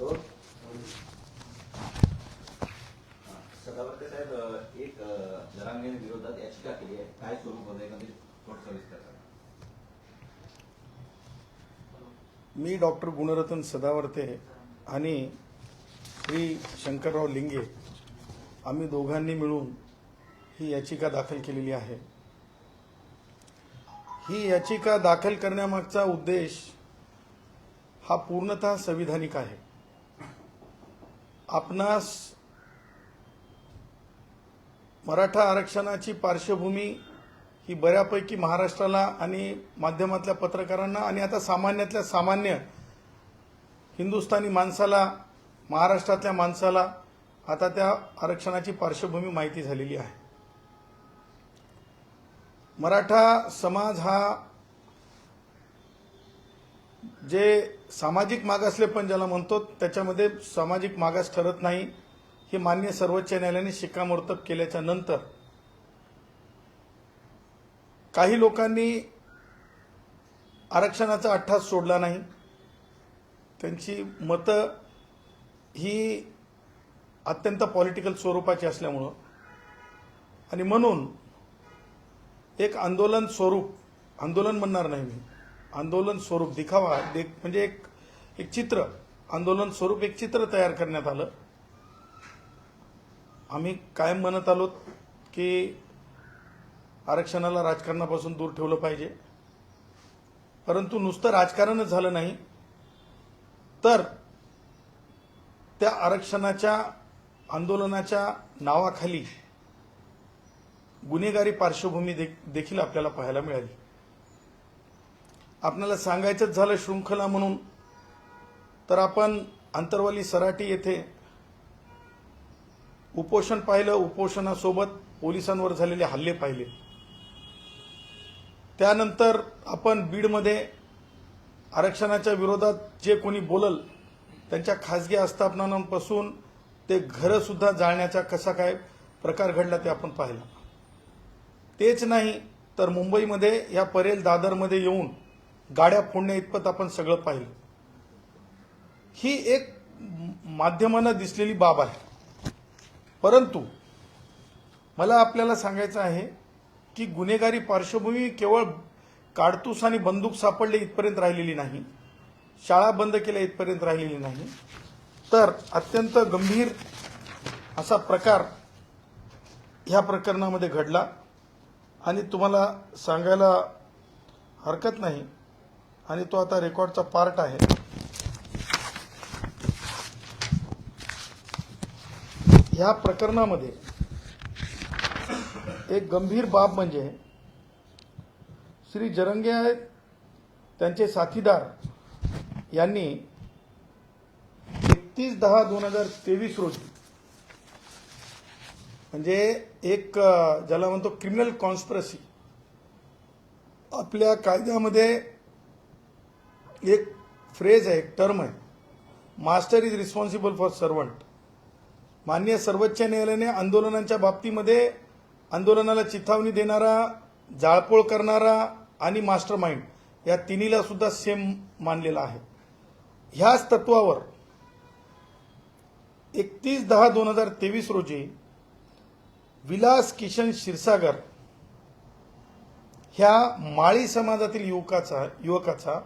रोज सदावर्ते साहेब एक विरोधात याचिका केली आहे. काय स्वरूप होतं? एखादी थोडं सविस्तर मी डॉक्टर गुणरतन सदावर्ते आणि श्री शंकरराव लिंगे आम्ही दोघांनी मिळून ही याचिका दाखल केलेली आहे. ही याचिका दाखल करण्यामागचा उद्देश हा पूर्णतः संविधानिक आहे. आपणास मराठा आरक्षणाची पार्श्वभूमी ही बऱ्यापैकी महाराष्ट्राला आणि माध्यमातल्या पत्रकारांना आणि आता सामान्यातल्या सामान्य हिंदुस्थानी माणसाला महाराष्ट्रातल्या माणसाला आता त्या आरक्षणाची पार्श्वभूमी माहिती झालेली आहे. मराठा समाज हा जे सामाजिक मागासले पण ज्याला म्हणतो त्याच्यामध्ये सामाजिक मागास ठरत नाही हे मान्य सर्वोच्च न्यायालयाने शिक्कामोर्तब केल्याच्यानंतर काही लोकांनी आरक्षणाचा अट्ठास सोडला नाही. त्यांची मतं ही अत्यंत पॉलिटिकल स्वरूपाची असल्यामुळं. आणि म्हणून एक आंदोलन स्वरूप आंदोलन म्हणणार नाही मी. आंदोलन स्वरूप दिखावा देख म्हणजे एक एक चित्र. आंदोलन स्वरूप एक चित्र तयार करण्यात आलं. आम्ही कायम म्हणत आलो की आरक्षणाला राजकारणापासून दूर ठेवलं पाहिजे. परंतु नुसतं राजकारणच झालं नाही. तर त्या आरक्षणाच्या आंदोलनाच्या नावाखाली गुन्हेगारी पार्श्वभूमी देखील आपल्याला पाहायला मिळाली. आपल्याला सांगायचंच झालं शृंखला म्हणून. तर आपण अंतरवाली सराटी येथे उपोषण पाहिलं उपोषणासोबत पोलिसांवर झालेले हल्ले पाहिले. त्यानंतर आपण बीडमध्ये आरक्षणाच्या विरोधात जे कोणी बोलल त्यांच्या खासगी आस्थापनांपासून ते घरंसुद्धा जाळण्याचा कसा काय प्रकार घडला ते आपण पाहिला. तेच नाही तर मुंबईमध्ये या परेल दादरमध्ये येऊन गाड्या फोडण्या इतपत आपण सगळं पाहिलं. ही एक माध्यमांना दिसलेली बाब आहे. परंतु मला आपल्याला सांगायचं आहे की गुन्हेगारी पार्श्वभूमी केवळ काडतूस आणि बंदूक सापडले इथपर्यंत राहिलेली नाही शाळा बंद केल्या इथपर्यंत राहिलेली नाही तर अत्यंत गंभीर असा प्रकार ह्या प्रकरणामध्ये घडला. आणि तुम्हाला सांगायला हरकत नाही आणि तो आता रेकॉर्डचा पार्ट आहे. ह्या प्रकरणामध्ये एक गंभीर बाब म्हणजे श्री जरंगे त्यांचे साथीदार यांनी एकतीस दहा दोन हजार तेवीस रोजी म्हणजे एक ज्याला म्हणतो क्रिमिनल कॉन्स्परसी आपल्या कायद्यामध्ये एक फ्रेज आहे एक टर्म आहे. Master is responsible for servant मान्य सर्वोच्च न्यायालयाने आंदोलनांच्या बाबतीमध्ये आंदोलनाला चिथावणी देणारा जाळपोळ करणारा आणि मास्टर माइंड या तिन्हीला सुद्धा सेम मानलेला आहे. ह्याच तत्वावर एकतीस दहा दोन हजार तेवीस रोजी विलास किशन क्षीरसागर ह्या माळी समाजातील युवकाचा युवकाचा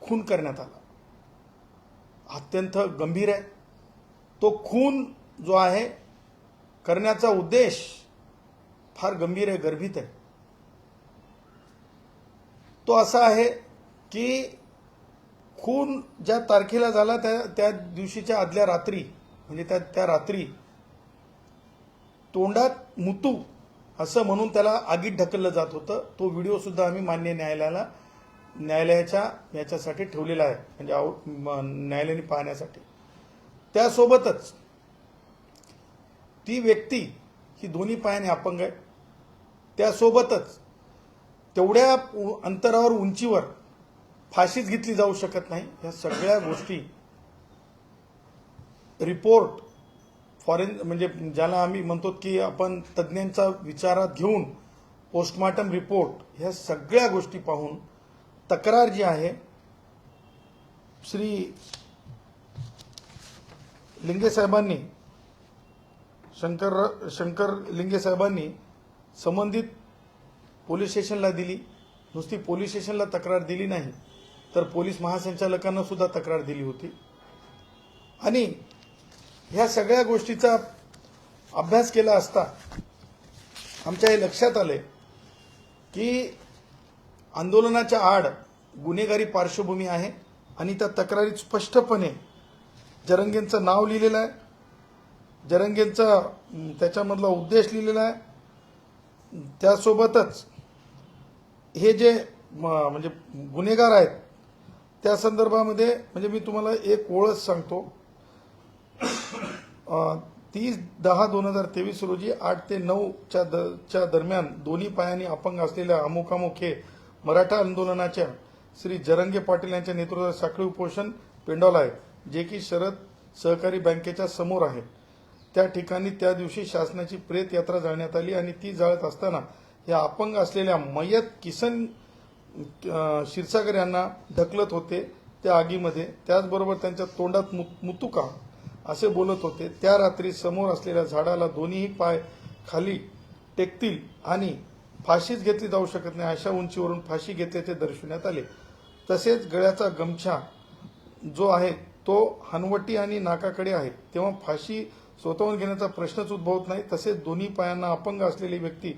खून करण्यात आला. अत्यंत गंभीर आहे. तो खून जो आहे करण्याचा उद्देश फार गंभीर आहे गर्भित आहे. तो असा आहे की खून ज्या तारखेला झाला त्या त्या दिवशीच्या आदल्या रात्री म्हणजे त्या त्या रात्री तोंडात मुतू असं म्हणून त्याला आगीत ढकललं जात होतं. तो व्हिडिओ सुद्धा आम्ही मान्य न्यायालयाला न्यायालयाच्या याच्यासाठी ठेवलेला आहे म्हणजे न्यायालयाने पाहण्यासाठी. त्यासोबतच ती व्यक्ती ही दोन्ही पायाने अपंग आहे त्यासोबतच तेवढ्या अंतरावर उंचीवर फाशीच घेतली जाऊ शकत नाही. या सगळ्या गोष्टी रिपोर्ट फॉरेन म्हणजे ज्याला आम्ही म्हणतो की आपण तज्ज्ञांचा विचारात घेऊन पोस्टमार्टम रिपोर्ट ह्या सगळ्या गोष्टी पाहून तक्रार जी आहे श्री लिंगे साहेबांनी शंकर शंकर लिंगे साहेबांनी संबंधित पोलीस स्टेशनला दिली. नुसती पोलीस स्टेशनला तक्रार दिली नाही तर पोलीस महासंचालकांना सुद्धा तक्रार दिली होती. आणि ह्या सगळ्या गोष्टीचा अभ्यास केला असता आमच्या हे लक्षात आले की आंदोलनाच्या आड गुन्हेगारी पार्श्वभूमी आहे आणि त्या तक्रारीत स्पष्टपणे जरंगेंचं नाव लिहिलेलं आहे. जरंगेंचा त्याच्यामधला उद्देश लिहिलेला आहे. त्यासोबतच हे जे म- म्हणजे गुन्हेगार आहेत त्या संदर्भामध्ये म्हणजे मी तुम्हाला एक ओळख सांगतो. तीस दहा दोन हजार तेवीस रोजी आठ ते नऊच्या द च्या दरम्यान दोन्ही पायांनी अपंग असलेल्या अमुकामुख हे मराठा आंदोलनाच्या श्री जरंगे पाटील यांच्या नेतृत्वात साखळी उपोषण पेंडॉल आहे जे की शरद सहकारी बँकेच्या समोर आहे. त्या ठिकाणी त्या दिवशी शासनाची प्रेत यात्रा जाळण्यात आली आणि ती जाळत असताना या अपंग असलेल्या मयत किसन क्षीरसागर यांना ढकलत होते. त्या आगीमध्ये त्याचबरोबर त्यांच्या तोंडात मुतुका असे बोलत होते. त्या रात्री समोर असलेल्या झाडाला दोन्ही पाय खाली टेकतील आणि फाशीच घेतली जाऊ शकत नाही अशा उंचीवरून फाशी घेतल्याचे दर्शवण्यात आले. तसेच गळ्याचा गमछा जो आहे तो हनवटी आणि नाकाकडे आहे. तेव्हा फाशी स्वतःहून घेण्याचा प्रश्नच उद्भवत नाही. तसेच दोन्ही पायांना अपंग असलेली व्यक्ती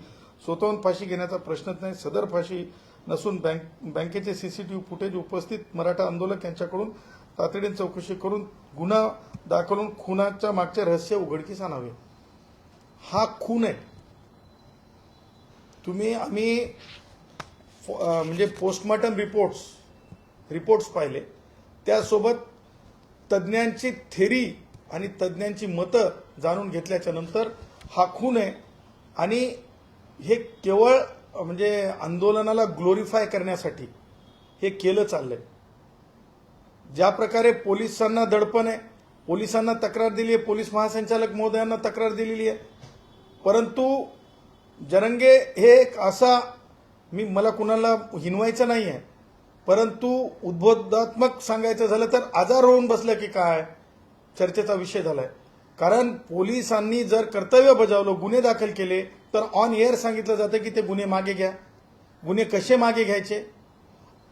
स्वतःहून फाशी घेण्याचा प्रश्नच नाही. सदर फाशी नसून बँक बँकेचे सीसीटीव्ही फुटेज उपस्थित मराठा आंदोलक यांच्याकडून तातडीने चौकशी करून गुन्हा दाखलून खुनाच्या मागचे रहस्य उघडकीस आणावे. हा खून आहे. तुम्ही आम्ही फ- म्हणजे पोस्टमॉर्टम रिपोर्ट्स रिपोर्ट्स पाहिले. त्यासोबत तज्ज्ञांची थेरी आणि तज्ज्ञांची मतं जाणून घेतल्याच्या नंतर हा खून आहे. आणि हे केवळ म्हणजे आंदोलनाला ग्लोरीफाय करण्यासाठी हे केलं चाललंय. ज्या प्रकारे पोलिसांना दडपण आहे पोलिसांना तक्रार दिली आहे पोलीस महासंचालक महोदयांना तक्रार दिलेली आहे. परंतु जरंगे हे एक असा मी मला कुणाला हिनवायचं नाही आहे परंतु उद्बोधात्मक सांगायचं झालं तर आजार होऊन बसलं की काय? चर्चेचा विषय झालाय. कारण पोलिसांनी जर कर्तव्य बजावलं गुन्हे दाखल केले तर ऑन एअर सांगितलं जातं की ते गुन्हे मागे घ्या. गुन्हे कसे मागे घ्यायचे?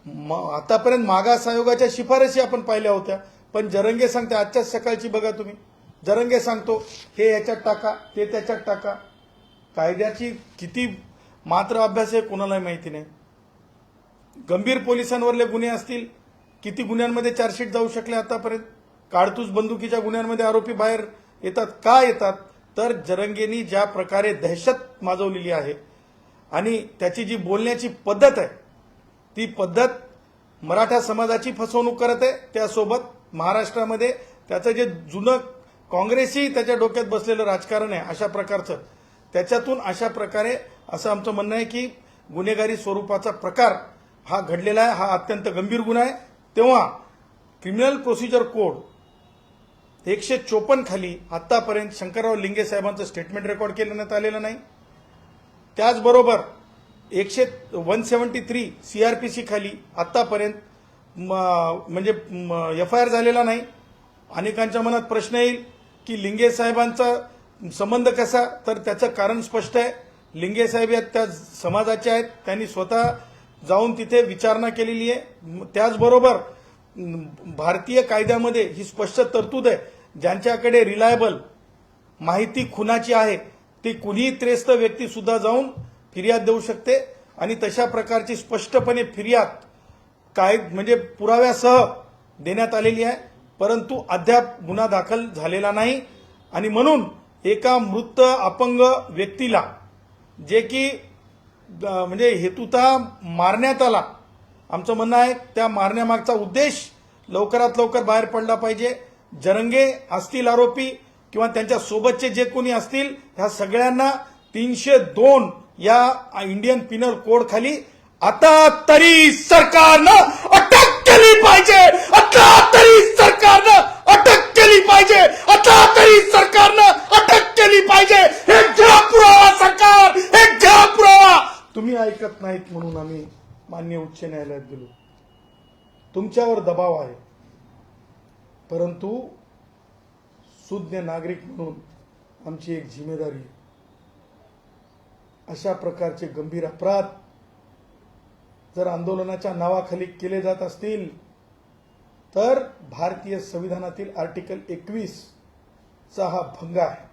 म- आतापर्यंत मागास आयोगाच्या शिफारशी आपण पाहिल्या होत्या. पण जरंगे सांगते आजच्याच सकाळची बघा तुम्ही. जरंगे सांगतो हे याच्यात टाका ते त्याच्यात टाका. कायद्याची किती मात्र अभ्यास आहे कोणालाही माहिती नाही. गंभीर पोलिसांवरले गुन्हे असतील किती गुन्ह्यांमध्ये चार्जशीट जाऊ शकले आतापर्यंत काडतूस बंदुकीच्या गुन्ह्यांमध्ये आरोपी बाहेर येतात का येतात तर जरंगेनी ज्या प्रकारे दहशत माजवलेली आहे आणि त्याची जी बोलण्याची पद्धत आहे ती पद्धत मराठा समाजाची फसवणूक करत आहे त्यासोबत महाराष्ट्रामध्ये त्याचं जे जुनं काँग्रेसही त्याच्या डोक्यात बसलेलं राजकारण आहे अशा प्रकारचं त्याच्यातून अशा प्रकारे असं आमचं म्हणणं आहे की गुन्हेगारी स्वरूपाचा प्रकार हा घडलेला आहे हा अत्यंत गंभीर गुन्हा आहे. तेव्हा क्रिमिनल प्रोसिजर कोड एकशे चोपन्न खाली आतापर्यंत शंकरराव लिंगे साहेबांचं स्टेटमेंट रेकॉर्ड केल्यानंतर आलेलं नाही. त्याचबरोबर एकशे वन सेवन्टी थ्री सीआरपीसी खाली आतापर्यंत म्हणजे एफ आय आर झालेला नाही. अनेकांच्या मनात प्रश्न येईल की लिंगे साहेबांचा संबंध कसा? तर त्याचं कारण स्पष्ट आहे. लिंगे साहेब या त्या समाजाचे आहेत. त्यांनी स्वतः जाऊन तिथे विचारणा केलेली आहे. त्याचबरोबर भारतीय कायद्यामध्ये ही स्पष्ट तरतूद आहे. ज्यांच्याकडे रिलायबल माहिती खुनाची आहे ती कुणीही त्रेस्त व्यक्ती सुद्धा जाऊन फिर्याद देऊ शकते. आणि तशा प्रकारची स्पष्टपणे फिर्याद काय म्हणजे पुराव्यासह देण्यात आलेली आहे. परंतु अद्याप गुन्हा दाखल झालेला नाही. आणि म्हणून एका मृत अपंग व्यक्तीला जे की म्हणजे हेतुता मारण्यात आला. आमचं म्हणणं आहे त्या मारण्यामागचा उद्देश लवकरात लवकर बाहेर पडला पाहिजे. जरंगे असतील आरोपी किंवा त्यांच्या सोबतचे जे कोणी असतील ह्या सगळ्यांना तीनशे दोन या इंडियन पिनल कोड खाली आता तरी सरकारनं अटक केली पाहिजे. आता तरी सरकारनं केली पाहिजे. आता तरी सरकारनं अटक केली पाहिजे. हे घ्या पुरावा सरकार. हे घ्या पुरावा. तुम्ही ऐकत नाहीत म्हणून आम्ही मान्य उच्च न्यायालयात गेलो. तुमच्यावर दबाव आहे. परंतु सुज्ञ नागरिक म्हणून आमची एक जिम्मेदारी अशा प्रकारचे गंभीर अपराध जर आंदोलनाच्या नावाखाली केले जात असतील तर भारतीय संविधानातील आर्टिकल एकवीस चा हा भंग आहे.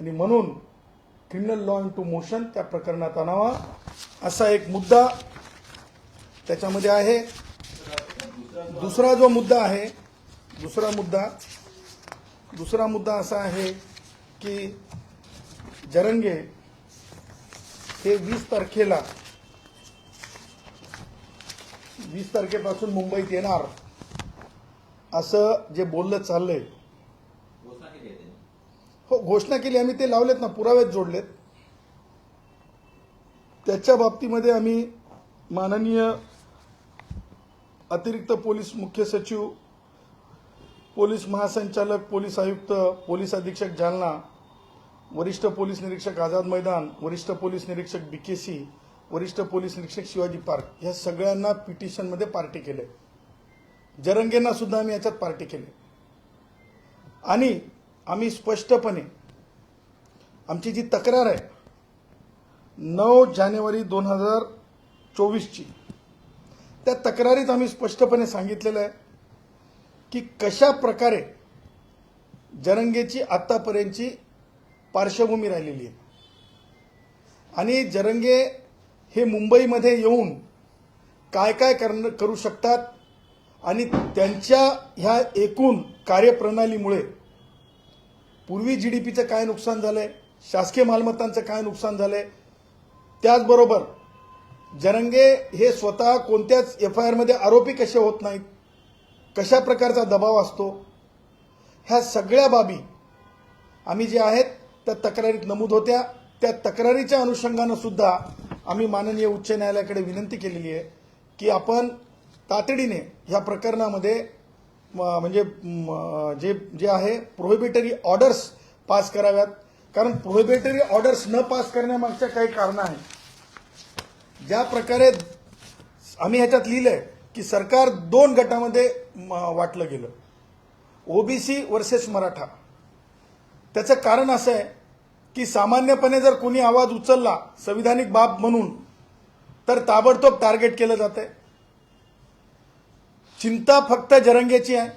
आणि म्हणून क्रिमिनल लॉ टू मोशन त्या प्रकरणात आणावा. असा एक मुद्दा त्याच्यामध्ये आहे. दुसरा जो मुद्दा आहे दुसरा मुद्दा दुसरा मुद्दा असा आहे की जरंगे हे वीस तारखेला वीस तारखेपासून मुंबईत येणार. असं जे बोललं चाललंय. हो घोषणा केली. आम्ही ते लावलेत ना पुरावेच जोडलेत. त्याच्या बाबतीमध्ये आम्ही माननीय अतिरिक्त पोलीस मुख्य सचिव पोलीस महासंचालक पोलीस आयुक्त पोलीस अधीक्षक जालना वरिष्ठ पोलीस निरीक्षक आझाद मैदान वरिष्ठ पोलीस निरीक्षक बीकेसी वरिष्ठ पोलीस निरीक्षक शिवाजी पार्क या सगळ्यांना पिटिशनमध्ये पार्टी केले जरंगेंना सुद्धा आम्ही याच्यात पार्टी केली. आणि आम्ही स्पष्टपणे आमची जी तक्रार आहे नऊ जानेवारी दोन हजार चोवीसची त्या तक्रारीत आम्ही स्पष्टपणे सांगितलेलं आहे की कशा प्रकारे जरंगेची आत्तापर्यंतची पार्श्वभूमी राहिलेली आहे. आणि जरंगे हे मुंबईमध्ये येऊन काय काय करण करू शकतात? आणि त्यांच्या ह्या एकूण कार्यप्रणालीमुळे पूर्वी जी डी पीचं काय नुकसान झालंय? शासकीय मालमत्तांचं काय नुकसान झालंय? त्याचबरोबर जरंगे हे स्वतः कोणत्याच एफ आय आरमध्ये आरोपी कसे होत नाहीत? कशा प्रकारचा दबाव असतो? ह्या सगळ्या बाबी आम्ही जे आहेत त्या तक्रारीत नमूद होत्या. त्या तक्रारीच्या अनुषंगानं सुद्धा आम्ही माननीय उच्च न्यायालयाकडे विनंती केलेली आहे की आपण तातडीने ह्या प्रकरणामध्ये म- म्हणजे जे जे आहे प्रोहिबिटरी ऑर्डर्स पास कराव्यात. कारण प्रोहिबिटरी ऑर्डर्स न पास करण्यामागच्या काही कारणं आहेत. ज्या प्रकारे आम्ही ह्याच्यात लिहिलंय की सरकार दोन गटामध्ये म- वाटलं गेलं. OBC versus Maratha. त्याचं कारण असं आहे की सामान्यपणे जर कोणी आवाज उचलला संविधानिक बाब म्हणून तर ताबडतोब टार्गेट केलं जातंय. चिंता फक्त जरंगेची आहे.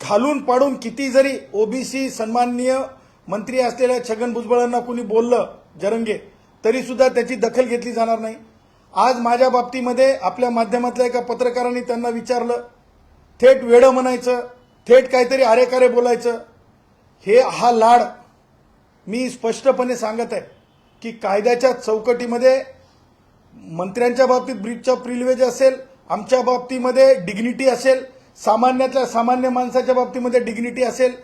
घालून पाडून किती जरी ओबीसी सन्माननीय मंत्री असलेल्या छगन भुजबळांना कुणी बोललं जरंगे तरी सुद्धा त्याची दखल घेतली जाणार नाही. आज माझ्या बाबतीमध्ये आपल्या माध्यमातल्या एका पत्रकारांनी त्यांना विचारलं थेट वेडं म्हणायचं थेट काहीतरी आरेकारे बोलायचं. हे हा लाड मी स्पष्टपणे सांगत आहे की कायद्याच्या चौकटीमध्ये मंत्र्यांच्या बाबतीत ब्रीचचा प्रिव्हिलेज असेल आमच्या बाबतीमध्ये डिग्निटी असेल सामान्यातल्या सामान्य माणसाच्या बाबतीमध्ये डिग्निटी असेल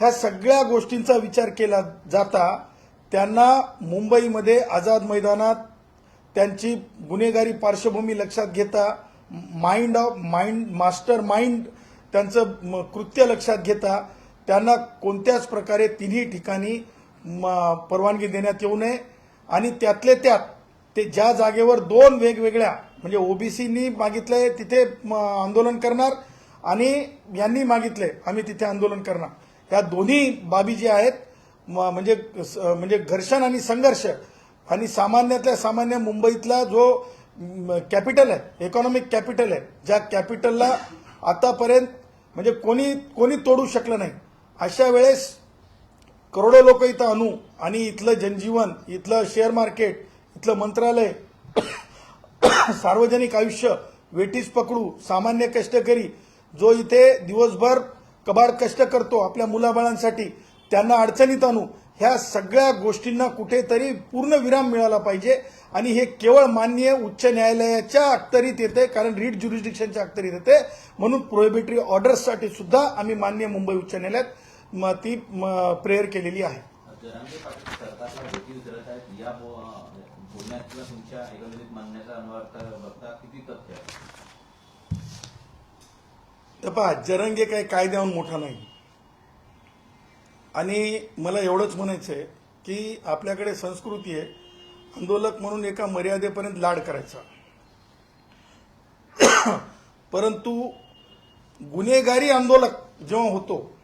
ह्या सगळ्या गोष्टींचा विचार केला जाता त्यांना मुंबईमध्ये आझाद मैदानात त्यांची गुन्हेगारी पार्श्वभूमी लक्षात घेता mind of mind master mind त्यांचं म- कृत्य लक्षात घेता त्यांना कोणत्याच प्रकारे तिन्ही ठिकाणी परवानगी देण्यात येऊ नये. आणि त्यातले त्यात ते ज्या जागेवर दोन वेगवेगळ्या म्हणजे ओबीसीनी मागितलंय तिथे म, आंदोलन करणार आणि यांनी मागितलंय आम्ही तिथे आंदोलन करणार. या दोन्ही बाबी ज्या आहेत म- म्हणजे स- म्हणजे घर्षण आणि संघर्ष आणि सामान्यातल्या सामान्य मुंबईतला जो कॅपिटल आहे इकॉनॉमिक कॅपिटल आहे ज्या कॅपिटलला आतापर्यंत म्हणजे कोणी कोणी तोडू शकलं नाही. अशा वेळेस करोडो लोक इथं आणू आणि इथलं जनजीवन इथलं शेअर मार्केट इथलं मंत्रालय सार्वजनिक आयुष्य वेटीस पकडू सामान्य कष्टकरी जो इथे दिवसभर कबाड कष्ट करतो आपल्या मुलाबाळांसाठी त्यांना अडचणीत आणू ह्या सगळ्या गोष्टींना कुठेतरी पूर्ण विराम मिळाला पाहिजे. आणि हे केवळ मान्य उच्च न्यायालयाच्या अखतरीत येते कारण रीड ज्युरिस्डिक्शनच्या अखतरीत येते म्हणून प्रोहिबिटरी ऑर्डर्ससाठी सुद्धा आम्ही मान्य मुंबई उच्च न्यायालयात म- ती प्रेयर केलेली आहे. हे पहा जरंगे काही कायद्याहून मोठा नाही. आणि मला एवढंच म्हणायचं आहे की आपल्याकडे संस्कृती आहे. आंदोलक म्हणून एका मर्यादेपर्यंत लाड करायचा. परंतु गुन्हेगारी आंदोलक जेव्हा होतो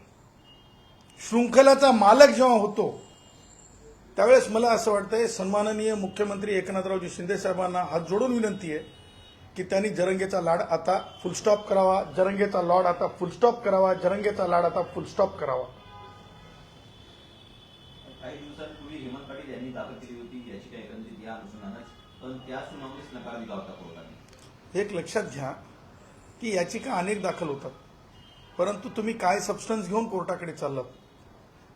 शृंखलाचा मालक जेव्हा होतो त्यावेळेस मला असं वाटतंय सन्माननीय मुख्यमंत्री एकनाथरावजी शिंदे साहेबांना हात जोडून विनंती आहे की त्यांनी जरंगेचा लाड आता फुलस्टॉप करावा जरंगेचा लॉड आता फुलस्टॉप करावा जरंगेचा लाड आता फुलस्टॉप करावा. काही दिवसांपूर्वी हेमंत पाटील यांनी दाखल केली होती या अनुषंगानेच पण त्या सुनावणीस नकार दिला होता कोर्टाने एक लक्षात घ्या की याचिका अनेक दाखल होतात. परंतु तुम्ही काय सबस्टन्स घेऊन कोर्टाकडे चाललात?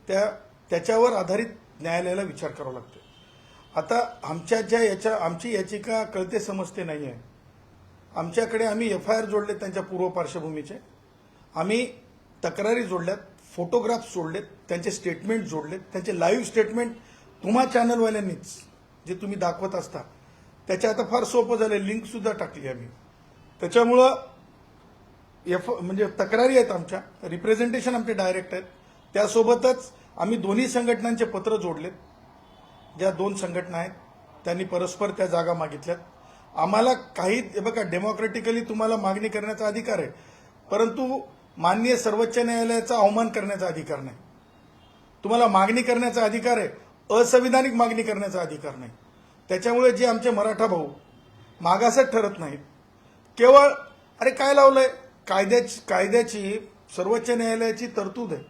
त्या त्याच्यावर आधारित न्यायालयाला विचार करावा लागतो. आता आमच्या ज्या याच्या आमची याचिका कळते समजते नाही आहे आमच्याकडे आम्ही एफ आय आर जोडले त्यांच्या पूर्व पार्श्वभूमीचे. आम्ही तक्रारी जोडल्यात फोटोग्राफ्स जोडलेत त्यांचे स्टेटमेंट जोडलेत त्यांचे लाईव्ह स्टेटमेंट तुम्हा चॅनलवाल्यांनीच जे तुम्ही दाखवत असता. त्याच्या आता फार सोपं झालं लिंकसुद्धा टाकली आम्ही. त्याच्यामुळं एफ म्हणजे तक्रारी आहेत आमच्या रिप्रेझेंटेशन आमचे डायरेक्ट आहेत. त्यासोबतच आम्ही दोन्ही संघटनांचे पत्र जोडलेत. ज्या दोन संघटना आहेत त्यांनी परस्पर त्या जागा मागितल्यात. आम्हाला काही बघा डेमोक्रेटिकली तुम्हाला मागणी करण्याचा अधिकार आहे परंतु माननीय सर्वोच्च न्यायालयाचा अवमान करण्याचा अधिकार नाही. तुम्हाला मागणी करण्याचा अधिकार आहे असंविधानिक मागणी करण्याचा अधिकार नाही. त्याच्यामुळे जे आमचे मराठा भाऊ मागासच ठरत नाहीत. केवळ अरे काय लावलंय? कायद्याची कायद्याची सर्वोच्च न्यायालयाची तरतूद आहे.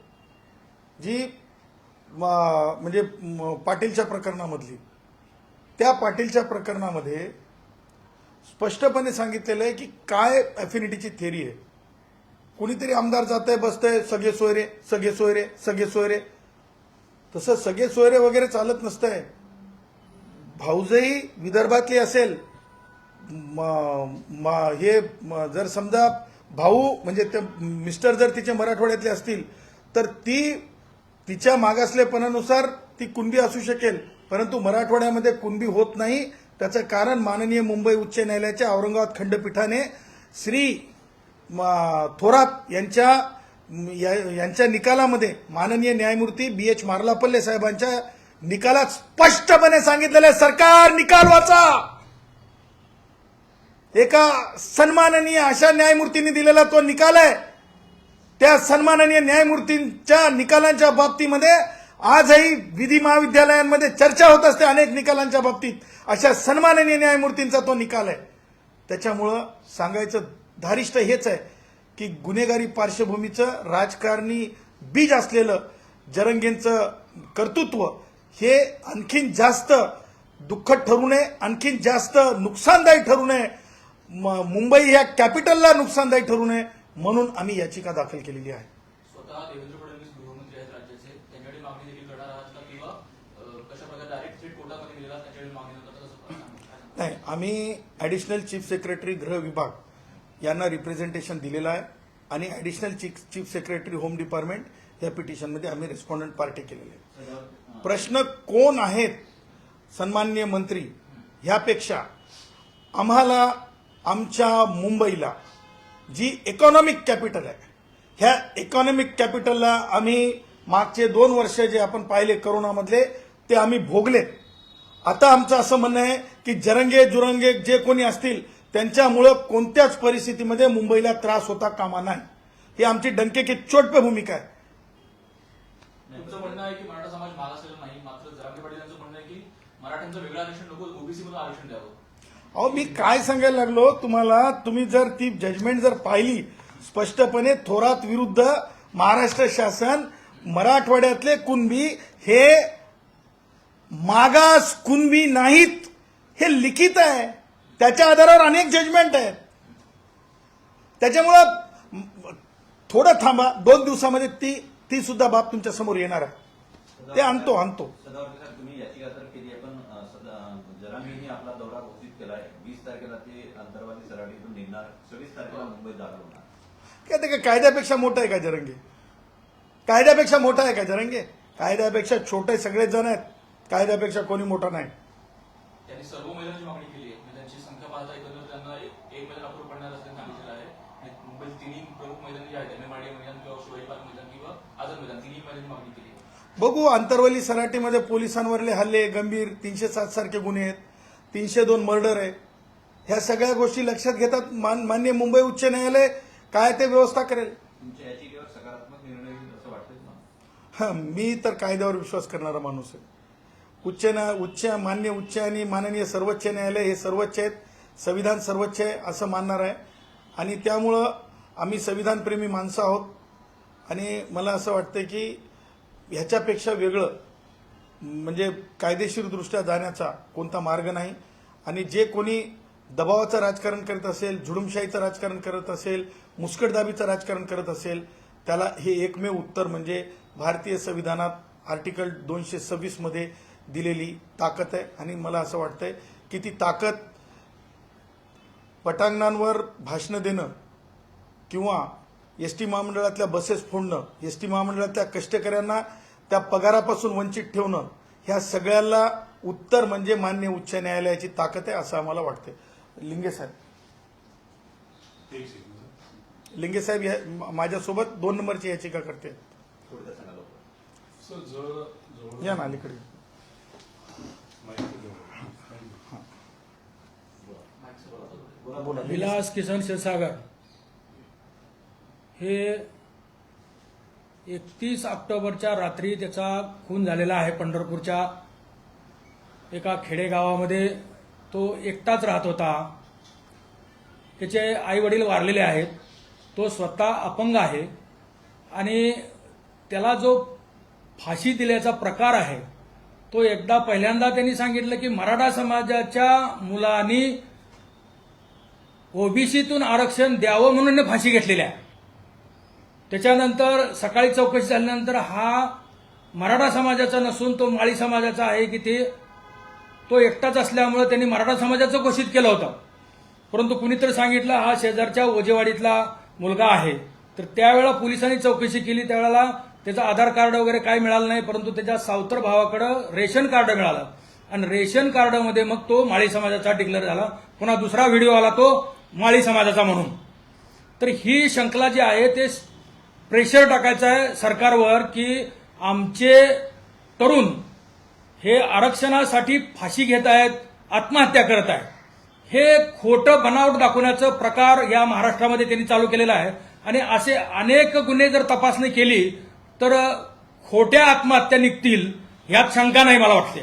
जी म्हणजे पाटीलच्या प्रकरणामधली. त्या पाटीलच्या प्रकरणामध्ये स्पष्टपणे सांगितलेलं आहे की काय अफिनिटीची थेरी आहे. कुणीतरी आमदार जात आहे बसतंय सगळे सोयरे सगळे सोयरे सगळे सोयरे. तसं सगळे सोयरे वगैरे चालत नसतंय. भाऊजही विदर्भातली असेल म- म- हे जर समजा भाऊ म्हणजे ते मिस्टर जर तिचे मराठवाड्यातले असतील तर ती तिच्या मागासलेपणानुसार ती कुणबी असू शकेल परंतु मराठवाड्यामध्ये कुणबी होत नाही. त्याचं कारण माननीय मुंबई उच्च न्यायालयाच्या औरंगाबाद खंडपीठाने श्री थोरात यांच्या या- यांच्या निकालामध्ये माननीय न्यायमूर्ती बी एच मार्लापल्ले साहेबांच्या निकालात स्पष्टपणे सांगितलेलं आहे सरकार निकाल वाचा! एका सन्माननीय अशा न्यायमूर्तींनी दिलेला तो निकाल आहे. त्या सन्माननीय न्यायमूर्तींच्या निकालांच्या बाबतीमध्ये आजही विधी महाविद्यालयांमध्ये चर्चा होत असते अनेक निकालांच्या बाबतीत. अशा सन्माननीय न्यायमूर्तींचा तो निकाल आहे. त्याच्यामुळं सांगायचं धारिष्ट हेच आहे की गुन्हेगारी पार्श्वभूमीचं राजकारणी बीज असलेलं जरंगेंचं कर्तृत्व हे आणखीन जास्त दुःखद ठरू नये आणखीन जास्त नुकसानदायी ठरू नये. म- मुंबई ह्या कॅपिटलला नुकसानदायी ठरू नये. म्हणून आम्ही याचिका दाखल केलेली आहे. स्वतः देवेंद्र फडणवीस गृहमंत्री आहेत राज्याचे. त्यांच्याकडे मागणी देखील करणार आहात का? किंवा अ, कशा प्रकारे डायरेक्ट थेट कोर्टामध्ये गेलेला त्यांच्याकडे मागणी नाही आम्ही ॲडिशनल चीफ सेक्रेटरी गृह विभाग यांना रिप्रेझेंटेशन दिलेलं आहे. आणि additional chief chief secretary home department या पिटिशनमध्ये आम्ही रेस्पॉन्डंट पार्टी केलेले आहे प्रश्न कोण आहेत सन्माननीय मंत्री? ह्यापेक्षा आम्हाला आमच्या मुंबईला जी इकॉनॉमिक कॅपिटल आहे. ह्या इकॉनॉमिक कॅपिटलला आम्ही मागचे दोन वर्ष जे आपण पाहिले करोनामधले ते आम्ही भोगलेत आता आमचं असं म्हणणं आहे की जरंगे जुरंगे जे कोणी असतील त्यांच्यामुळं कोणत्याच परिस्थितीमध्ये मुंबईला त्रास होता कामा नाही. ही आमची डंके की चोटपे भूमिका आहे. तुमचं म्हणणं आहे की मराठा समाज मागासलेला नाही मात्र जरांगे पाटील यांचं म्हणणं आहे की मराठ्यांचं वेगळं आरक्षण नको ओबीसी मधून आरक्षण द्यावं. अहो मी काय सांगायला लागलो? तुम्हाला तुम्ही जर ती जजमेंट जर पाहिली स्पष्टपणे थोरात विरुद्ध महाराष्ट्र शासन मराठवाड्यातले कुणबी हे मागास कुणबी नाहीत हे लिखित आहे. त्याच्या आधारावर अनेक जजमेंट आहेत. त्याच्यामुळं थोडं थांबा. दोन दिवसामध्ये ती ती सुद्धा बाब तुमच्यासमोर येणार आहे. ते आणतो आणतो सदावर्ते साहेब तुम्ही याचिका तर केली आहे पण अं, सदा जरांगींनी आपला दौरा घोषित केला आहे वीस तारखेला ते अंतर्वादी सराटीतून निघणार सव्वीस तारखेला मुंबईत दाखल होणार काय ते काय कायद्यापेक्षा मोठं आहे का जरंगे? कायद्यापेक्षा मोठा आहे का जरंगे? कायद्यापेक्षा छोटे सगळेच जण आहेत. कायद्यापेक्षा कोणी मोठा नाही. त्यांनी सर्व मैदानाची मागणी केली आहे. त्यांची संख्या पाहता एकंदर त्यांना एक एक मैदान अप्रूव्ह पडणार असं त्यांनी सांगितलेलं आहे. आणि मुंबईत तिन्ही प्रमुख मैदान जे आहेत एम. एम मैदान किंवा शिवाजी पार्क मैदान किंवा आझाद मैदान तिन्ही मैदानी मागणी केली आहे. बघू आंतरवली सराटीमध्ये पोलिसांवरले हल्ले गंभीर तीनशे सात सारखे गुन्हे आहेत. तीनशे दोन मर्डर आहे. ह्या सगळ्या गोष्टी लक्षात घेतात. मान- मान्य मुंबई उच्च न्यायालय काय ते व्यवस्था करेल? हा, मी तर कायद्यावर विश्वास करणारा माणूस आहे. उच्च उच्च मान्य उच्च आणि माननीय सर्वोच्च न्यायालय हे सर्वोच्च आहेत. संविधान सर्वोच्च आहे असं मानणार आहे. आणि त्यामुळं आम्ही संविधानप्रेमी माणसं आहोत. आणि मला असं वाटतं की ह्याच्यापेक्षा वेगळं म्हणजे कायदेशीरदृष्ट्या जाण्याचा कोणता मार्ग नाही. आणि जे कोणी दबावाचं राजकारण करत असेल जुडुमशाहीचं राजकारण करत असेल मुस्कटदाबीचं राजकारण करत असेल त्याला हे एकमेव उत्तर म्हणजे भारतीय संविधानात आर्टिकल दोनशे सव्वीसमध्ये दिलेली ताकद आहे. आणि मला असं वाटतंय की ती ताकद पटांगणांवर भाषणं देणं किंवा एस टी महामंडळातल्या बसेस फोडणं एस टी महामंडळातल्या कष्टकऱ्यांना त्या पगारापासून वंचित ठेवणं ह्या सगळ्याला उत्तर म्हणजे मान्य उच्च न्यायालयाची ताकद आहे असं आम्हाला वाटतं लिंगे साहेब. लिंगे साहेब माझ्यासोबत दोन नंबरची याचिका करते. या ना अलीकडे. विलास किसन क्षीरसागर. हे एकतीस ऑक्टोबरच्या रात्री त्याचा खून झालेला आहे पंढरपूरच्या एका खेडेगावामध्ये. तो एकटाच राहत होता. त्याचे आई वडील वारलेले आहेत. तो स्वतः अपंग आहे. आणि त्याला जो फाशी दिल्याचा प्रकार आहे तो एकदा पहिल्यांदा त्यांनी सांगितलं की मराठा समाजाच्या मुलांनी ओबीसीतून आरक्षण द्यावं म्हणून फाशी घेतलेली आहे त्याच्यानंतर सकाळी चौकशी झाल्यानंतर हा मराठा समाजाचा नसून तो माळी समाजाचा आहे की ते तो एकटाच असल्यामुळे त्यांनी मराठा समाजाचं घोषित केलं होतं. परंतु कुणीतरी सांगितलं हा शेजारच्या ओजेवाडीतला मुलगा आहे. तर त्यावेळेला पोलिसांनी चौकशी केली. त्यावेळेला त्याचं आधार कार्ड वगैरे काय मिळालं नाही परंतु त्याच्या सावतर भावाकडं रेशन कार्ड मिळालं. आणि रेशन कार्डमध्ये मग तो माळी समाजाचा डिक्लेअर झाला. पुन्हा दुसरा व्हिडिओ आला तो माळी समाजाचा म्हणून. तर ही शंकला जी आहे ते प्रेशर टाकायचं आहे सरकारवर की आमचे तरुण हे आरक्षणासाठी फाशी घेत आहेत आत्महत्या करत आहेत. हे खोटं बनावट दाखवण्याचं प्रकार या महाराष्ट्रामध्ये त्यांनी चालू केलेला आहे. आणि असे अनेक गुन्हे जर तपासणी केली तर खोट्या आत्महत्या निघतील ह्यात शंका नाही मला वाटते.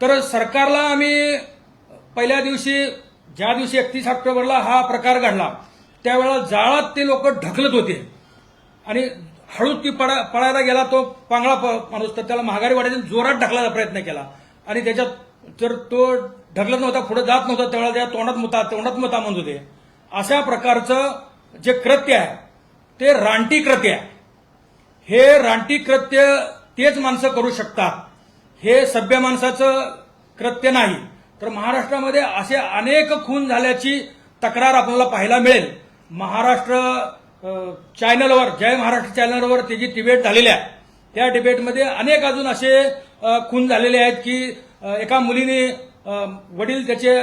तर सरकारला आम्ही पहिल्या दिवशी ज्या दिवशी एकतीस ऑक्टोबरला हा प्रकार घडला त्यावेळेला जाळात ते लोक ढकलत होते. आणि हळूच ती पडा पळायला गेला तो पांगळा प- माणूस तर त्याला महागारी वाढायचा जोरात ढकलायचा प्रयत्न केला. आणि त्याच्यात जर तो ढकलत नव्हता पुढे जात नव्हता त्यावेळेला त्या तोंडात मुता तोंडात मुता म्हणत होते. अशा प्रकारचं जे कृत्य आहे ते रानटी कृत्य आहे. हे रानटी कृत्य तेच माणसं करू शकतात. हे सभ्य माणसाचं कृत्य नाही. तर महाराष्ट्रामध्ये असे अनेक खून झाल्याची तक्रार आपल्याला पाहायला मिळेल. महाराष्ट्र चॅनलवर जय महाराष्ट्र चॅनलवर त्याची डिबेट झालेली आहे त्या डिबेटमध्ये अनेक अजून असे खून झालेले आहेत की एका मुलीने वडील त्याचे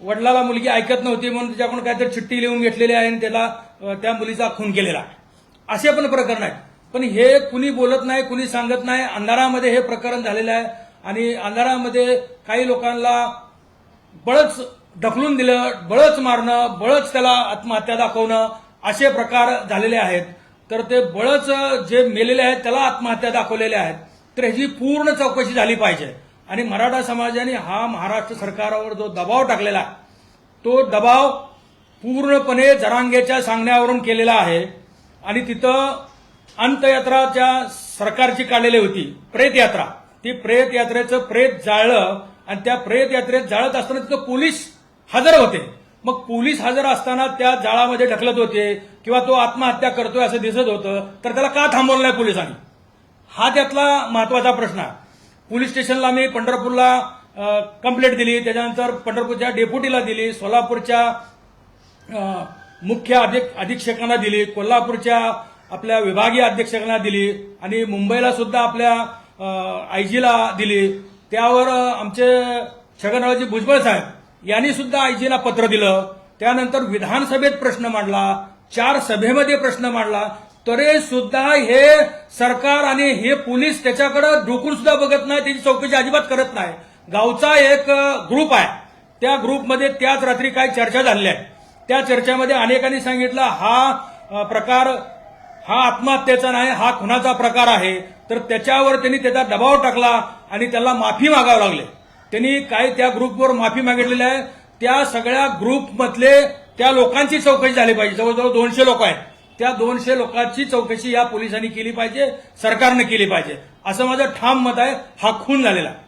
वडिलाला मुलगी ऐकत नव्हती म्हणून त्याच्याकडून काहीतरी चिठ्ठी लिहून घेतलेली आहे आणि त्याला त्या मुलीचा खून केलेला असे पण प्रकरण आहेत. पण हे कुणी बोलत नाही कुणी सांगत नाही अंधारामध्ये हे प्रकरण झालेलं आहे आणि अंधारामध्ये काही लोकांना बळच ढकलून दिलं बळच मारणं बळच त्याला आत्महत्या दाखवणं असे प्रकार झालेले आहेत. तर ते बळच जे मेलेले आहेत त्याला आत्महत्या दाखवलेल्या आहेत. तर ह्याची पूर्ण चौकशी झाली पाहिजे. आणि मराठा समाजाने हा महाराष्ट्र सरकारवर जो दबाव टाकलेला तो दबाव पूर्णपणे जरांगेच्या सांगण्यावरून केलेला आहे. आणि तिथं अंतयात्राच्या सरकारची काढलेली होती प्रेत यात्रा. ती प्रेत यात्रेचं प्रेत जाळलं आणि त्या प्रेत यात्रेत जाळत असताना तिथं पोलीस हजर होते. मग पोलीस हजर असताना त्या जाळामध्ये ढकलत होते किंवा तो आत्महत्या करतोय असं दिसत होतं तर त्याला का थांबवलं नाही पोलिसांनी? हा त्यातला महत्त्वाचा प्रश्न. आहे पोलीस स्टेशनला मी पंढरपूरला कंप्लेंट दिली. त्याच्यानंतर पंढरपूरच्या डेप्युटीला दिली. सोलापूरच्या मुख्य अधिक अधीक्षकांना दिली. कोल्हापूरच्या आपल्या विभागीय अधीक्षकांना दिली. आणि मुंबईला सुद्धा आपल्या आयजीला दिली. त्यावर आमचे छगनरावजी भुजबळ साहेब यांनी सुद्धा आयजीला पत्र दिलं. त्यानंतर विधानसभेत प्रश्न मांडला. चार सभेमध्ये प्रश्न मांडला. तरी सुद्धा हे सरकार आणि हे पोलीस त्याच्याकडे डोकून सुद्धा बघत नाही. त्याची चौकशी अजिबात करत नाही. गावचा एक ग्रुप आहे. त्या ग्रुपमध्ये त्याच रात्री काय चर्चा झालेल्या आहेत. त्या चर्चेमध्ये अनेकांनी सांगितलं हा प्रकार हा आत्महत्येचा नाही हा खुनाचा प्रकार आहे. तर त्याच्यावर त्यांनी त्याचा दबाव टाकला आणि त्याला माफी मागावं लागले. त्यांनी काय त्या ग्रुपवर माफी मागितलेली आहे. त्या सगळ्या ग्रुपमधले त्या लोकांची चौकशी झाली पाहिजे. जवळजवळ दोनशे लोक आहेत. त्या दोनशे लोकांची चौकशी या पोलिसांनी केली पाहिजे सरकारनं केली पाहिजे. असं माझं ठाम मत आहे. हा खून झालेला. आहे.